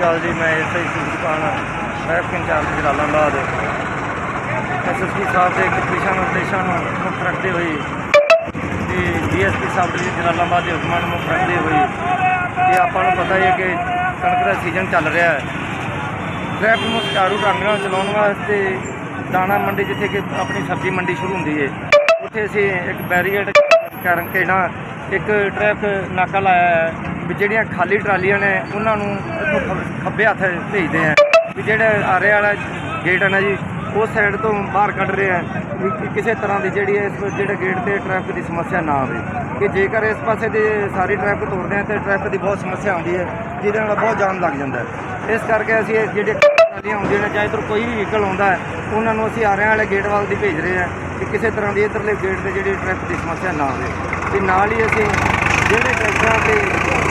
ਅਕਾਲ ਜੀ, ਮੈਂ ਐਸਆਈ ਦੁਕਾਨ ਸਾਹਿਬ ਇੰਚਾਰਜ ਜਲਾਲਾਬਾਦ ਐਸਐਸਪੀ ਸਾਹਿਬ ਦੇ ਦਿਸ਼ਾ ਨਿਰਦੇਸ਼ਾਂ ਨੂੰ ਮੁੱਖ ਰੱਖਦੇ ਹੋਏ, ਤੇ ਡੀਐਸਪੀ ਸਾਹਿਬ ਦੇ ਜਲਾਲਾਬਾਦ ਦੇ ਹੁਕਮਾਂ ਨੂੰ ਮੁੱਖ ਰੱਖਦੇ ਹੋਏ, ਤੇ ਆਪਾਂ ਨੂੰ ਪਤਾ ਹੀ ਹੈ ਕਿ ਕਣਕ ਦਾ ਸੀਜ਼ਨ ਚੱਲ ਰਿਹਾ ਹੈ। ਟ੍ਰੈਫਿਕ ਨੂੰ ਸੁਚਾਰੂ ਢੰਗ ਨਾਲ ਚਲਾਉਣ ਵਾਸਤੇ ਦਾਣਾ ਮੰਡੀ, ਜਿੱਥੇ ਕਿ ਆਪਣੀ ਸਬਜ਼ੀ ਮੰਡੀ ਸ਼ੁਰੂ ਹੁੰਦੀ ਹੈ, ਉੱਥੇ ਅਸੀਂ ਇੱਕ ਬੈਰੀਅਰ ਕਰਕੇ ਨਾ ਇੱਕ ਟ੍ਰੈਫਿਕ ਨਾਕਾ ਲਾਇਆ ਹੈ। ਵੀ ਜਿਹੜੀਆਂ ਖਾਲੀ ਟਰਾਲੀਆਂ ਨੇ, ਉਹਨਾਂ ਨੂੰ ਇੱਥੋਂ ਖੱਬੇ ਹੱਥ ਭੇਜਦੇ ਆ। ਵੀ ਜਿਹੜੇ ਆਰੇ ਵਾਲਾ ਗੇਟ ਹੈ ਨਾ ਜੀ ਉਸ ਸਾਈਡ ਤੋਂ ਬਾਹਰ ਕੱਢ ਰਹੇ ਆ। ਵੀ ਕਿ- ਕਿਸੇ ਤਰ੍ਹਾਂ ਦੀ ਜਿਹੜੀ ਹੈ ਇਸ ਜਿਹੜੇ ਗੇਟ ਤੇ ਟ੍ਰੈਫਿਕ ਦੀ ਸਮੱਸਿਆ ਨਾ ਆਵੇ। ਕਿ ਜੇਕਰ ਇਸ ਪਾਸੇ ਦੀ ਸਾਰੀ ਟ੍ਰੈਫਿਕ ਤੋੜਦੇ ਆ, ਤੇ ਟ੍ਰੈਫਿਕ ਦੀ ਬਹੁਤ ਸਮੱਸਿਆ ਆਉਂਦੀ ਹੈ ਜਿਹਦੇ ਨਾਲ ਬਹੁਤ ਜਾਮ ਲੱਗ ਜਾਂਦਾ। ਹੈ ਇਸ ਕਰਕੇ ਅਸੀਂ ਇਹ ਜਿਹੜੇ ਟਰਾਲੀਆਂ ਆਉਂਦੀਆਂ ਨੇ ਚਾਹੇ ਇੱਧਰ ਕੋਈ ਵੀ ਵਹੀਕਲ ਆਉਂਦਾ ਹੈ, ਉਹਨਾਂ ਨੂੰ ਅਸੀਂ ਆਰਿਆਂ ਵਾਲੇ ਗੇਟ ਵੱਲ ਦੀ ਭੇਜ ਰਹੇ ਹਾਂ ਕਿ ਕਿਸੇ ਤਰ੍ਹਾਂ ਦੀ ਇੱਧਰਲੇ ਗੇਟ ਤੇ ਜਿਹੜੀ ਟ੍ਰੈਫਿਕ ਦੀ ਸਮੱਸਿਆ ਨਾ ਆਵੇ। ਤੇ ਨਾਲ ਹੀ ਅਸੀਂ ਜਿਹੜੇ ਟਰੈਕਟਰਾਂ ਤੇ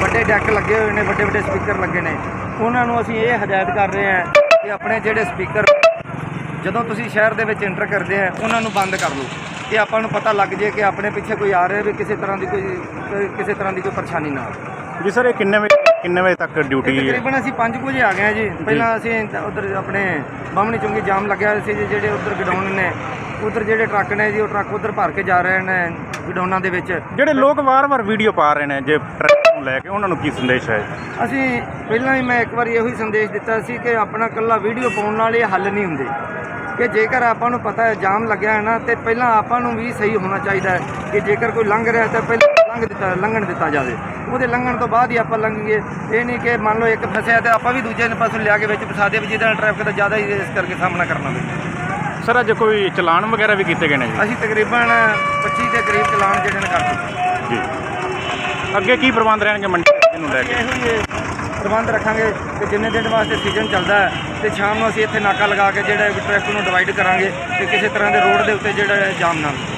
ਵੱਡੇ ਡੈਕ ਲੱਗੇ ਹੋਏ ਨੇ ਵੱਡੇ ਵੱਡੇ ਸਪੀਕਰ ਲੱਗੇ ਨੇ ਉਹਨਾਂ ਨੂੰ ਅਸੀਂ ਇਹ ਹਦਾਇਤ ਕਰ ਰਹੇ ਹਾਂ ਕਿ ਆਪਣੇ ਜਿਹੜੇ ਸਪੀਕਰ ਜਦੋਂ ਤੁਸੀਂ ਸ਼ਹਿਰ ਦੇ ਵਿੱਚ ਐਂਟਰ ਕਰਦੇ ਆ ਉਹਨਾਂ ਨੂੰ ਬੰਦ ਕਰ ਲਓ। ਕਿ ਆਪਾਂ ਨੂੰ ਪਤਾ ਲੱਗ ਜੇ ਕਿ ਆਪਣੇ ਪਿੱਛੇ ਕੋਈ ਆ ਰਿਹਾ ਵੀ ਕਿਸੇ ਤਰ੍ਹਾਂ ਦੀ ਕੋਈ ਕਿਸੇ ਤਰ੍ਹਾਂ ਦੀ ਕੋਈ ਪਰੇਸ਼ਾਨੀ ਨਾ ਆਵੇ। ਜੀ ਸਰ ਇਹ ਕਿੰਨੇ ਵਜੇ ਕਿੰਨੇ ਵਜੇ ਤੱਕ ਡਿਊਟੀ ਹੈ? ਤਕਰੀਬਨ ਅਸੀਂ 5 ਵਜੇ ਆ ਗਏ ਹਾਂ ਜੀ। ਪਹਿਲਾਂ ਅਸੀਂ ਉਧਰ ਆਪਣੇ ਬਾਹਮਣੀ ਚੁੰਗੀ ਜਾਮ ਲੱਗਿਆ ਸੀ ਜਿਹੜੇ ਉਧਰ ਗਡਾਊਨ ਨੇ ਉਧਰ ਜਿਹੜੇ ਟਰੱਕ ਨੇ ਜੀ ਉਹ ਟਰੱਕ ਉਧਰ ਭਰ ਕੇ ਜਾ ਰਹੇ ਨੇ। ਗਡਾਊਨਾਂ ਦੇ ਵਿੱਚ ਜਿਹੜੇ ਲੋਕ ਵਾਰ-ਵਾਰ ਵੀਡੀਓ ਪਾ ਰਹੇ ਨੇ ਜੇ ਟਰੱਕ ਨੂੰ ਲੈ ਕੇ ਉਹਨਾਂ ਨੂੰ ਕੀ ਸੰਦੇਸ਼ ਹੈ? ਅਸੀਂ ਪਹਿਲਾਂ ਹੀ ਮੈਂ ਇੱਕ ਵਾਰੀ ਇਹੋ ਹੀ ਸੰਦੇਸ਼ ਦਿੱਤਾ ਸੀ ਕਿ ਆਪਣਾ ਕੱਲਾ ਵੀਡੀਓ ਪਾਉਣ ਨਾਲ ਇਹ ਹੱਲ ਨਹੀਂ ਹੁੰਦੇ। ਕਿ ਜੇਕਰ ਆਪਾਂ ਨੂੰ ਪਤਾ ਹੈ ਜਾਮ ਲੱਗਿਆ ਹੈ ਨਾ ਤੇ ਪਹਿਲਾਂ ਆਪਾਂ ਨੂੰ ਵੀ ਸਹੀ ਹੋਣਾ ਚਾਹੀਦਾ ਹੈ ਕਿ ਜੇਕਰ ਕੋਈ ਲੰਘ ਰਿਹਾ ਤਾਂ ਪਹਿਲਾਂ ਲੰਘ ਦਿੱਤਾ ਲੰਘਣ ਦਿੱਤਾ ਜਾਵੇ। ਉਹਦੇ ਲੰਘਣ ਤੋਂ ਬਾਅਦ ਹੀ ਆਪਾਂ ਲੰਘੀਏ। ਇਹ ਨਹੀਂ ਕਿ ਮੰਨ ਲਓ ਇੱਕ ਫਸਿਆ ਤੇ ਆਪਾਂ ਵੀ ਦੂਜੇ ਨੇ ਪਾਸੋਂ ਲਿਆ ਕੇ ਵਿੱਚ ਫਸਾ ਦੇ ਵੀ ਜਿਹਦੇ ਨਾਲ ਟ੍ਰੈਫਿਕ ਦਾ ਜ਼ਿਆਦਾ ਹੀ ਇਸ ਕਰਕੇ ਸਾਹਮਣਾ ਕਰਨਾ ਪਵੇ ਸਰ ਅੱਜ ਕੋਈ ਚਲਾਨ ਵਗੈਰਾ ਵੀ ਕੀਤੇ ਗਏ ਨੇ ਜੀ? ਅਸੀਂ ਤਕਰੀਬਨ 25 ਦੇ ਕਰੀਬ ਚਲਾਨ ਜਿਹੜੇ ਨੇ ਕਰ ਚੁੱਕੇ ਜੀ। ਅੱਗੇ ਕੀ ਪ੍ਰਬੰਧ ਰਹਿਣਗੇ ਮੰਡੀ ਨੂੰ ਲੈ ਕੇ? ਇਹੋ ਹੀ ਇਹ ਪ੍ਰਬੰਧ ਰੱਖਾਂਗੇ ਕਿ ਜਿੰਨੇ ਦਿਨ ਵਾਸਤੇ ਸੀਜ਼ਨ ਚੱਲਦਾ ਹੈ ਤੇ ਸ਼ਾਮ ਨੂੰ ਅਸੀਂ ਇੱਥੇ ਨਾਕਾ ਲਗਾ ਕੇ ਜਿਹੜਾ ਟ੍ਰੈਫਿਕ ਨੂੰ ਡਿਵਾਈਡ ਕਰਾਂਗੇ ਤੇ ਕਿਸੇ ਤਰ੍ਹਾਂ ਦੇ ਰੋਡ ਦੇ ਉੱਤੇ ਜਿਹੜਾ ਜਾਮ ਨਾ ਹੋਵੇ।